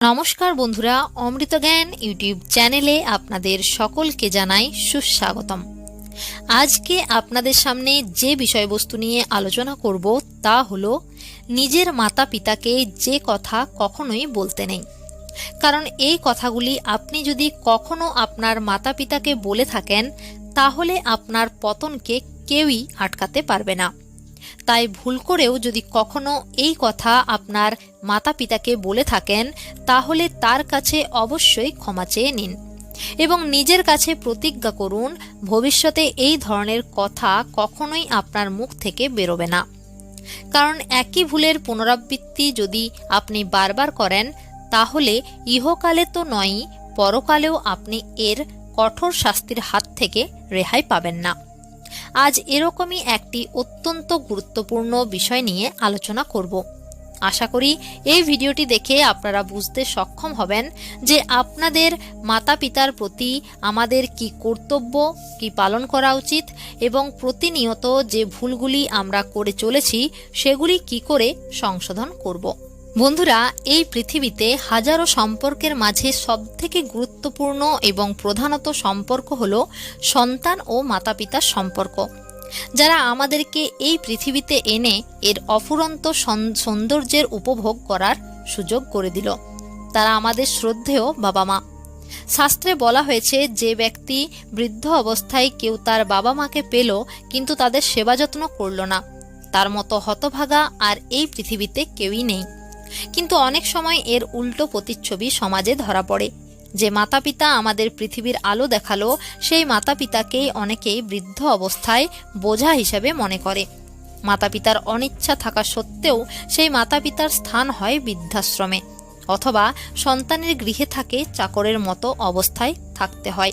নমস্কার বন্ধুরা, অমৃত জ্ঞান ইউটিউব চ্যানেলে আপনাদের সকলকে জানাই সুস্বাগতম। আজকে আপনাদের সামনে যে বিষয়বস্তু নিয়ে আলোচনা করব তা হলো নিজের মাতা পিতাকে যে কথা কখনোই বলতে নেই। কারণ এই কথাগুলি আপনি যদি কখনো আপনার মাতা পিতাকে বলে থাকেন, তাহলে আপনার পতনকে কেউই আটকাতে পারবে না। তাই ভুল করেও যদি কখনো এই কথা আপনার মাতা পিতাকে বলে থাকেন, তাহলে তার কাছে অবশ্যই ক্ষমা চেয়ে নিন এবং নিজের কাছে প্রতিজ্ঞা করুন, ভবিষ্যতে এই ধরনের কথা কখনোই আপনার মুখ থেকে বেরোবে না। কারণ একই ভুলের পুনরাবৃত্তি যদি আপনি বারবার করেন, তাহলে ইহকালে তো নয়ই, পরকালেও আপনি এর কঠোর শাস্তির হাত থেকে রেহাই পাবেন না। আজ এরকমই একটি অত্যন্ত গুরুত্বপূর্ণ বিষয় নিয়ে আলোচনা করব। আশা করি এই ভিডিওটি দেখে আপনারা বুঝতে সক্ষম হবেন যে আপনাদের মাতা পিতার প্রতি আমাদের কি কর্তব্য, কি পালন করা উচিত এবং প্রতিনিয়ত যে ভুলগুলি আমরা করে চলেছি, সেগুলি কি করে সংশোধন করব। বন্ধুরা, এই পৃথিবীতে হাজারো সম্পর্কের মাঝে সবথেকে গুরুত্বপূর্ণ এবং প্রধানত সম্পর্ক হল সন্তান ও মাতা পিতার সম্পর্ক। যারা আমাদেরকে এই পৃথিবীতে এনে এর অফুরন্ত সন- সৌন্দর্যের উপভোগ করার সুযোগ করে দিল। তারা আমাদের শ্রদ্ধেয় বাবা মা শাস্ত্রে বলা হয়েছে, যে ব্যক্তি বৃদ্ধ অবস্থায় কেউ তার বাবা মাকে পেল, কিন্তু তাদের সেবা যত্ন করল না। তার মতো হতভাগা আর এই পৃথিবীতে কেউই নেই। কিন্তু অনেক সময় এর উল্টো প্রতিচ্ছবি সমাজে ধরা পড়ে। যে মাতা পিতা আমাদের পৃথিবীর আলো দেখাল, সেই মাতা পিতাকেই অনেকেই বৃদ্ধ অবস্থায় বোঝা হিসেবে মনে করে। মাতা পিতার অনিচ্ছা থাকা সত্ত্বেও সেই মাতা পিতার স্থান হয় বৃদ্ধাশ্রমে, অথবা সন্তানের গৃহে থাকে চাকরের মতো অবস্থায় থাকতে হয়।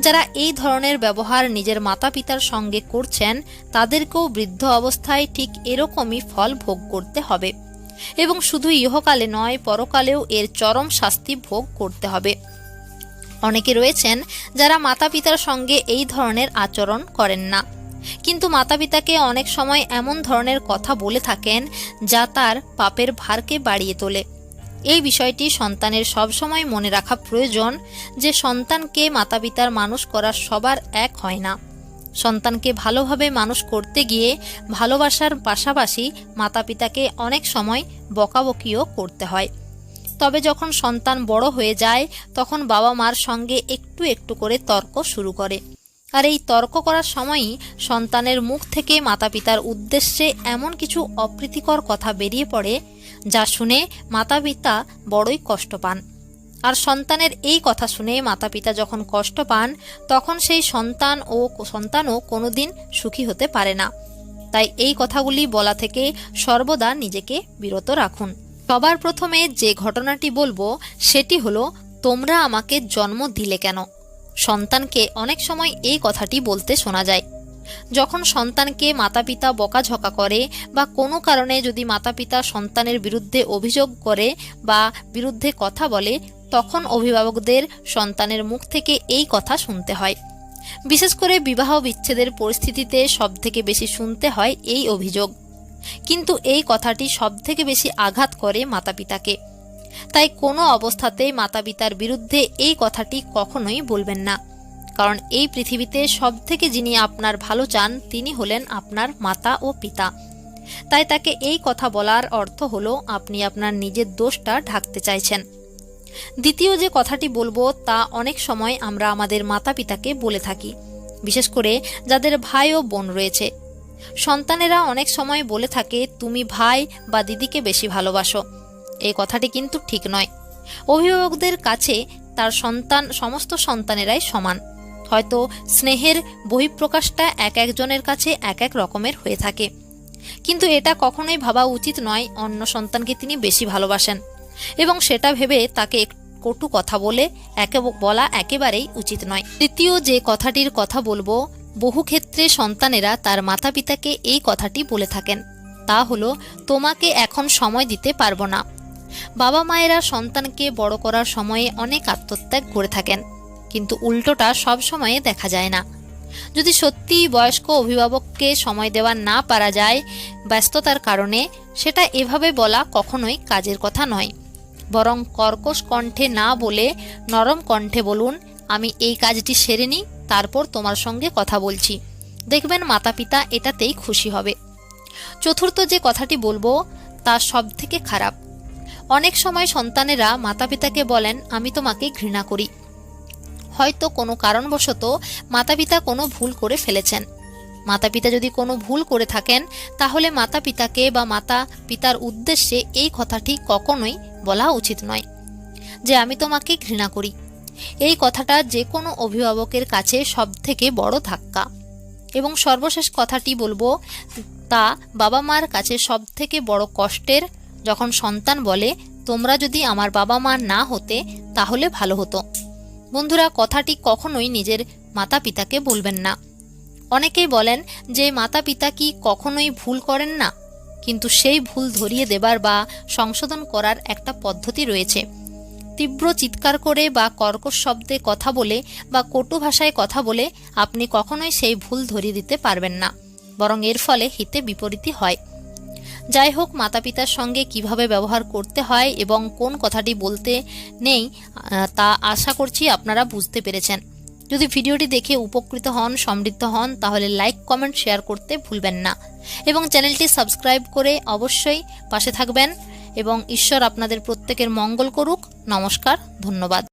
যারা এই ধরনের ব্যবহার নিজের মাতা পিতার সঙ্গে করছেন, তাদেরকেও বৃদ্ধ অবস্থায় ঠিক এরকমই ফল ভোগ করতে হবে। এবং শুধু ইহকালে নয়, পরকালেও এর চরম শাস্তি ভোগ করতে হবে। অনেকে রয়েছেন যারা মাতা পিতার সঙ্গে এই ধরনের আচরণ করেন না। কিন্তু মাতা পিতাকে অনেক সময় এমন ধরনের কথা বলে থাকেন যা তার পাপের ভারকে বাড়িয়ে তোলে। এই বিষয়টি সন্তানের সবসময় মনে রাখা প্রয়োজন যে সন্তানকে মাতা পিতার মানুষ করা সবার এক হয় না। সন্তানকে ভালোভাবে মানুষ করতে গিয়ে ভালোবাসার পাশাপাশি মাতা পিতাকে অনেক সময় বকাবকিও করতে হয়। তবে যখন সন্তান বড় হয়ে যায়, তখন বাবা মার সঙ্গে একটু একটু করে তর্ক শুরু করে। আর এই তর্ক করার সময়ই সন্তানের মুখ থেকে মাতা পিতার উদ্দেশ্যে এমন কিছু অপ্রীতিকর কথা বেরিয়ে পড়ে, যা শুনে মাতা পিতা বড়ই কষ্ট পান। আর সন্তানের এই কথা শুনে মাতা পিতা যখন কষ্ট পান, তখন সেই সন্তান ও সন্তানও কোনোদিন সুখী হতে পারে না। তাই এই কথাগুলি বলা থেকে সর্বদা নিজেকে বিরত রাখুন। সবার প্রথমে যে ঘটনাটি বলব, সেটি হলো, তোমরা আমাকে জন্ম দিলে কেন? সন্তানকে অনেক সময় এই কথাটি বলতে শোনা যায়। যখন সন্তানকে মাতা পিতা বকাঝকা করে বা কোনো কারণে যদি মাতা পিতা সন্তানের বিরুদ্ধে অভিযোগ করে বা বিরুদ্ধে কথা বলে তখন অভিভাবকদের সন্তানের মুখ থেকে এই কথা শুনতে হয়। বিশেষ করে বিবাহ বিচ্ছেদের পরিস্থিতিতে সবথেকে বেশি শুনতে হয় এই অভিযোগ। কিন্তু এই কথাটি সবথেকে বেশি আঘাত করে মাতা পিতাকে তাই কোনো অবস্থাতেই মাতা পিতার বিরুদ্ধে এই কথাটি কখনোই বলবেন না। কারণ এই পৃথিবীতে সবথেকে যিনি আপনার ভালো চান, তিনি হলেন আপনার মাতা ও পিতা। তাই তাকে এই কথা বলার অর্থ হলো, আপনি আপনার নিজের দোষটা ঢাকতে চাইছেন। দ্বিতীয় যে কথাটি বলব তা অনেক সময় আমরা আমাদের মাতা পিতাকে বলে থাকি, বিশেষ করে যাদের ভাই ও বোন রয়েছে। সন্তানেরা অনেক সময় বলে থাকে, তুমি ভাই বা দিদিকে বেশি ভালোবাসো। এই কথাটি কিন্তু ঠিক নয়। অভিভাবকদের কাছে তার সন্তান, সমস্ত সন্তানেরাই সমান। হয়তো স্নেহের বহিঃপ্রকাশটা এক একজনের কাছে এক এক রকমের হয়ে থাকে। কিন্তু এটা কখনোই ভাবা উচিত নয়, অন্য সন্তানকে তিনি বেশি ভালোবাসেন। এবং সেটা ভেবে তাকে কটু কথা বলে একে বলা একেবারেই উচিত নয়। তৃতীয় যে কথাটির কথা বলব, বহু ক্ষেত্রে সন্তানেরা তার মাতা পিতাকে এই কথাটি বলে থাকেন। তা হলো, তোমাকে এখন সময় দিতে পারব না। বাবা মায়েরা সন্তানকে বড় করার সময়ে অনেক আত্মত্যাগ করে থাকেন, কিন্তু উল্টোটা সব সময়ে দেখা যায় না। যদি সত্যিই বয়স্ক অভিভাবককে সময় দেওয়া না পারা যায় ব্যস্ততার কারণে, সেটা এভাবে বলা কখনোই কাজের কথা নয়। বরং কর্কশ কণ্ঠে না বলে নরম কণ্ঠে বলুন, আমি এই কাজটি সেরে নিই, তারপর তোমার সঙ্গে কথা বলছি। দেখবেন মাতা পিতা এটাতেই খুশি হবে। চতুর্থ যে কথাটি বলব, তা সব থেকে খারাপ। অনেক সময় সন্তানেরা মাতা পিতাকে বলেন, আমি তোমাকে ঘৃণা করি। হয়তো কোনো কারণবশত মাতা পিতা কোনো ভুল করে ফেলেছেন। মাতা পিতা যদি কোনো ভুল করে থাকেন, তাহলে মাতা পিতাকে বা মাতা পিতার উদ্দেশ্যে এই কথাটি কখনোই বলা উচিত নয় যে আমি তোমাকে ঘৃণা করি। এই কথাটা যে কোনো অভিভাবকের কাছে সব থেকে বড় ধাক্কা। এবং সর্বশেষ কথাটি বলব, তা বাবা মার কাছে সব থেকে বড় কষ্টের যখন সন্তান বলে, তোমরা যদি আমার বাবা মা না হতে, তাহলে ভালো হতো। বন্ধুরা, কথাটি কখনোই নিজের মাতা পিতাকে বলবেন না। অনেকেই বলেন যে মাতা পিতা কি কখনোই ভুল করেন না? কিন্তু সেই ভুল ধরিয়ে দেবার বা সংশোধন করার একটা পদ্ধতি রয়েছে। তীব্র চিৎকার করে বা কর্কশ শব্দে কথা বলে বা কটু ভাষায় কথা বলে আপনি কখনোই সেই ভুল ধরিয়ে দিতে পারবেন না, বরং এর ফলে হিতে বিপরীতই হয়। যাই হোক মাতা পিতার সঙ্গে কীভাবে ব্যবহার করতে হয় এবং কোন কথাটি বলতে নেই তা আশা করছি আপনারা বুঝতে পেরেছেন। যদি ভিডিওটি দেখে উপকৃত হন, সমৃদ্ধ হন, তাহলে লাইক কমেন্ট শেয়ার করতে ভুলবেন না। এবং চ্যানেলটি সাবস্ক্রাইব করে অবশ্যই পাশে থাকবেন। এবং ঈশ্বর আপনাদের প্রত্যেকের মঙ্গল করুক। নমস্কার, ধন্যবাদ।